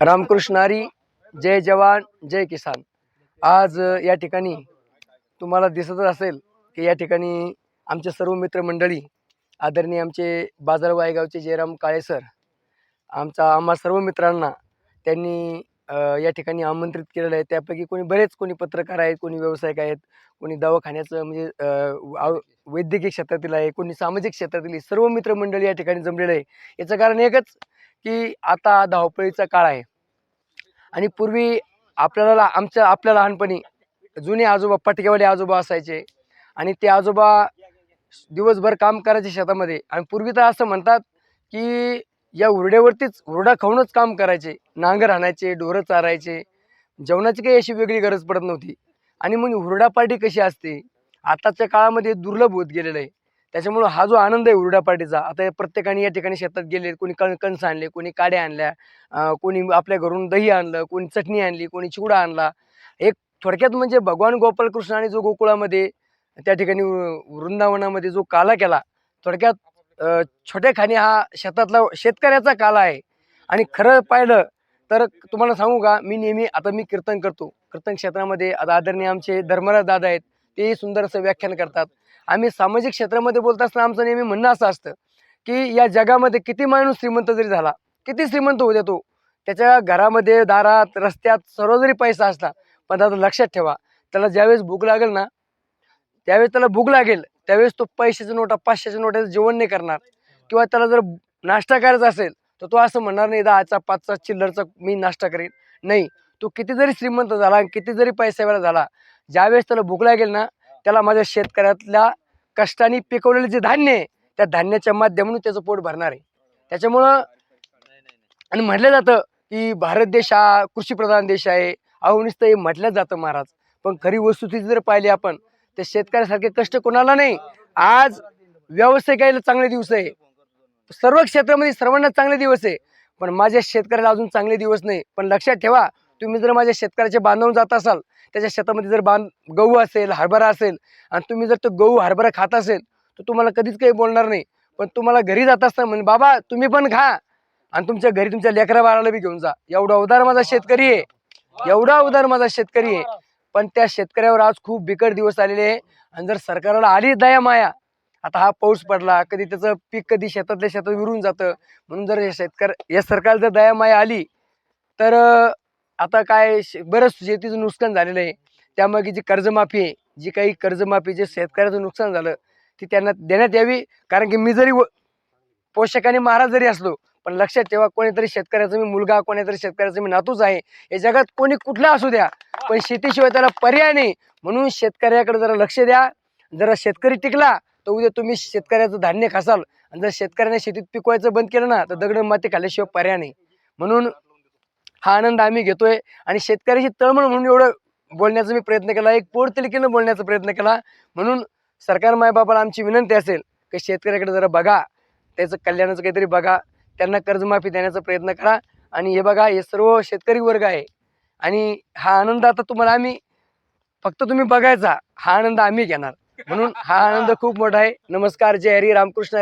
रामकृष्णारी जय जवान जय किसान. आज या ठिकाणी तुम्हाला दिसतच असेल की या ठिकाणी आमचे सर्व मित्रमंडळी आदरणीय आमचे बाजार वायगावचे जयराम काळे सर आमचा आम्हा सर्व मित्रांना त्यांनी या ठिकाणी आमंत्रित केलेलं आहे. त्यापैकी कोणी बरेच कोणी पत्रकार आहेत कोणी व्यावसायिक आहेत कोणी दवाखान्याचं म्हणजे वैद्यकीय क्षेत्रातील आहे कोणी सामाजिक क्षेत्रातील सर्व मित्रमंडळी या ठिकाणी जमलेलं आहे. याचं कारण एकच की आता धावपळीचा काळ आहे. आणि पूर्वी आपल्याला आमच्या आपल्या लहानपणी जुने आजोबा पटकेवाले आजोबा असायचे. आणि ते आजोबा दिवसभर काम करायचे शेतामध्ये. आणि पूर्वी तर असं म्हणतात की या उरड्यावरतीच हुरडा खाऊनच काम करायचे. नांगर आणायचे ढोरं चारायचे. जेवणाची काही अशी वेगळी गरज पडत नव्हती. आणि मग हुरडा पार्टी कशी असते? आताच्या काळामध्ये दुर्लभ होत गेलेलं आहे. त्याच्यामुळं हा जो आनंद आहे उरडा पार्टीचा आता प्रत्येकाने या ठिकाणी शेतात गेले कोणी कण कणसं आणले कोणी काड्या आणल्या कोणी आपल्या घरून दही आणलं कोणी चटणी आणली कोणी चिवडा आणला. एक थोडक्यात म्हणजे भगवान गोपालकृष्णाने जो गोकुळामध्ये त्या ठिकाणी वृंदावनामध्ये जो काला केला थोडक्यात छोट्या खाणी हा शेतातला शेतकऱ्याचा काला आहे. आणि खरं पाहिलं तर तुम्हाला सांगू का मी नेहमी आता मी कीर्तन करतो. कीर्तन क्षेत्रामध्ये आता आदरणीय आमचे धर्मराज दादा आहेत तेही सुंदर असं व्याख्यान करतात. आम्ही सामाजिक क्षेत्रामध्ये बोलत असताना आमचं नेहमी म्हणणं असं असतं की या जगामध्ये किती माणूस श्रीमंत जरी झाला किती श्रीमंत होऊ देतो त्याच्या घरामध्ये दारात रस्त्यात सर्व जरी पैसा असला पण आता लक्षात ठेवा त्याला ज्यावेळेस भूक लागेल ना त्यावेळेस त्याला भूक लागेल त्यावेळेस तो पैशाच्या नोटा पाचशेच्या नोटाचं जेवण नाही करणार. किंवा त्याला जर नाश्ता करायचा असेल तर तो असं म्हणणार नाही दहाचा पाचचा चिल्लरचा मी नाश्ता करेन. नाही तो किती जरी श्रीमंत झाला आणि किती जरी पैशावाला झाला ज्यावेळेस त्याला भूक लागेल ना त्याला माझ्या शेतकऱ्यातल्या कष्टाने पिकवलेलं जे धान्य आहे त्या धान्याच्या माध्यमातून त्याचं पोट भरणार आहे. त्याच्यामुळं आणि म्हटलं जातं की भारत देश हा कृषीप्रधान देश आहे. अहो नुसतं हे म्हटलं जातं महाराज. पण खरी वस्तुस्थिती जर पाहिली आपण तर शेतकऱ्यासारखे कष्ट कोणाला नाही. आज व्यावसायिकाला चांगले दिवस आहे. सर्व क्षेत्रामध्ये सर्वांना चांगले दिवस आहे. पण माझ्या शेतकऱ्याला अजून चांगले दिवस नाही. पण लक्षात ठेवा तुम्ही जर माझ्या शेतकऱ्याच्या बांधून जात असाल त्याच्या शेतामध्ये जर बांध गहू असेल हरभरा असेल आणि तुम्ही जर तो गहू हरभरा खात असेल तर तुम्हाला कधीच काही बोलणार नाही. पण तुम्हाला घरी जात असताना म्हणजे बाबा तुम्ही पण खा आणि तुमच्या घरी तुमच्या लेकरा बाळाला बी घेऊन जा. एवढा उदार माझा शेतकरी आहे. एवढा उदार माझा शेतकरी आहे. पण त्या शेतकऱ्यावर आज खूप बिकट दिवस आलेले आहे. आणि जर सरकारला आली दया माया आता हा पाऊस पडला कधी त्याचं पीक कधी शेतातल्या शेतात विरून जातं. म्हणून जर हे शेतकर या सरकारला जर दया माया आली तर आता काय शे- बरंच शेतीचं नुकसान झालेलं आहे. त्यामागे जी कर्जमाफी आहे जी काही कर्जमाफी जे शेतकऱ्याचं नुकसान झालं ती त्यांना देण्यात यावी. कारण की मी जरी व- पोषकाने महाराज जरी असलो पण लक्षात ठेवा कोणीतरी शेतकऱ्याचा मी मुलगा कोणीतरी शेतकऱ्याचा मी नातूच आहे. या जगात कोणी कुठला असू द्या पण शेतीशिवाय त्याला पर्याय नाही. म्हणून शेतकऱ्याकडे जरा लक्ष द्या. जरा शेतकरी टिकला तर उद्या तुम्ही शेतकऱ्याचं धान्य खासाल. आणि जर शेतकऱ्याने शेतीत पिकवायचं बंद केलं ना तर दगड माती खाल्ल्याशिवाय पर्याय नाही. म्हणून हा आनंद आम्ही घेतोय. आणि शेतकऱ्याची तळमळ म्हणून एवढं बोलण्याचा मी प्रयत्न केला. एक पोटतिलकीनं बोलण्याचा प्रयत्न केला. म्हणून सरकार मायबापाला आमची विनंती असेल की शेतकऱ्याकडे जरा बघा. त्याचं कल्याणाचं काहीतरी बघा. त्यांना कर्जमाफी देण्याचा प्रयत्न करा. आणि हे बघा हे सर्व शेतकरी वर्ग आहे. आणि हा आनंद आता तुम्हाला आम्ही फक्त तुम्ही बघायचा. हा आनंद आम्ही घेणार. म्हणून हा आनंद खूप मोठा आहे. नमस्कार. जय हरी. रामकृष्ण हरी.